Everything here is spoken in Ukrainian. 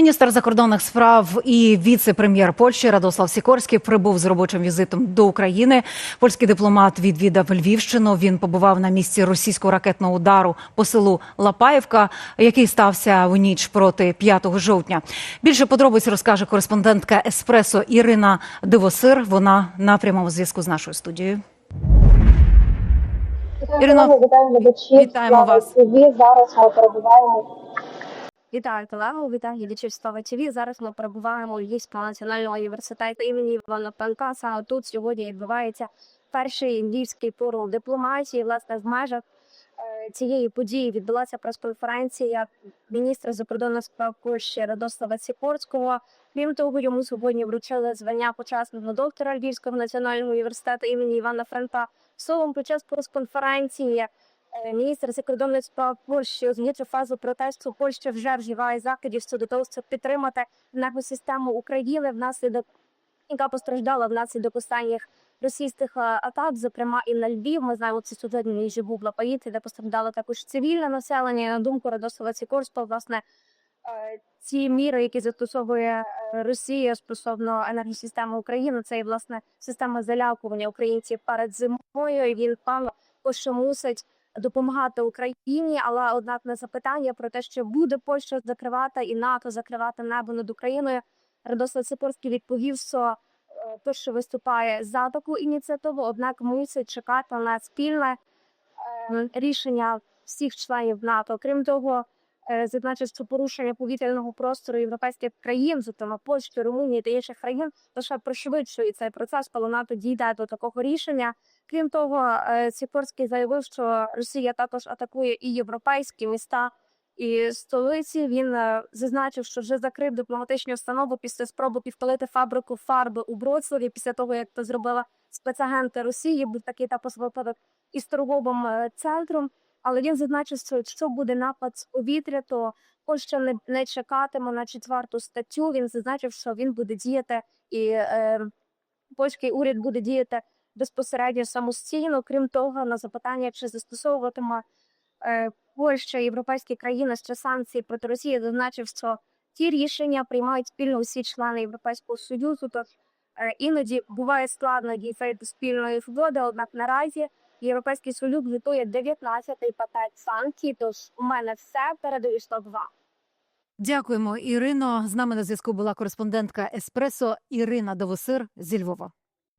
Міністр закордонних справ і віце-прем'єр Польщі Радослав Сікорський прибув з робочим візитом до України. Польський дипломат відвідав Львівщину. Він побував на місці російського ракетного удару по селу Лапаївка, який стався в ніч проти 5 жовтня. Більше подробиць розкаже кореспондентка Еспресо Ірина Дивосир. Вона на прямому зв'язку з нашою студією. Ірино, вітаємо вас. Зараз ми перебуваємо. Вітаю колегу, вітаю глядачів Слава ТВ. Зараз ми перебуваємо у Львівського національного університету імені Івана Франка. Саме тут сьогодні відбувається перший львівський форум дипломатії. Власне, в межах е, цієї події відбулася прес-конференція міністра закордонних справ Польщі Радослава Сікорського. Крім того, йому сьогодні вручили звання почесного доктора Львівського національного університету імені Івана Франка. Словом, під час прес-конференції Міністр закордонних справ Польщі озвучив фазу протесту. Польща вже вживає заходів щодо того, щоб підтримати енергосистему України внаслідок, яка постраждала внаслідок останніх російських е, атак, зокрема і на Львів. Ми знаємо, це сьогодні вже був Лапаїти, де постраждало також цивільне населення. На думку Радослава Сікорського, власне. е, Ці міри, які застосовує е, Росія стосовно енергосистеми України, це і власне система залякування українців перед зимою. І він певно, що мусить допомагати Україні, але однак на запитання про те, що буде Польща закривати і НАТО закривати небо над Україною, Радослав Сипорський відповів, що е, Польща виступає за таку ініціативу, однак мусить чекати на спільне е, рішення всіх членів НАТО. Крім того, е, зазначив, що порушення повітряного простору європейських країн, зокрема Польщі, Румунії та інших країн, лише пришвидшує цей процес, коли НАТО дійде до такого рішення. Крім того, е, Сікорський заявив, що Росія також атакує і європейські міста і столиці. Він е, зазначив, що вже закрив дипломатичну установу після спроби підпалити фабрику фарби у Броцлаві. Після того як це зробила спецагенти Росії, був такий також випадок із торговим е, центром. Але він зазначив, що якщо буде напад з повітря, то Польща не, не чекатиме на четверту статтю. Він зазначив, що він буде діяти і е, польський уряд буде діяти безпосередньо самостійно. Крім того, на запитання, чи застосовуватиме е, Польща європейські країни ще санкції проти Росії, зазначив, що ті рішення приймають спільно усі члени Європейського союзу. Тож е, іноді буває складно дійти до спільної згоди. Однак наразі Європейський Союз готує 19-й пакет санкцій. Тож у мене все передаю вам. Дякуємо, Ірино. З нами на зв'язку була кореспондентка Еспресо Ірина Довосир зі Львова.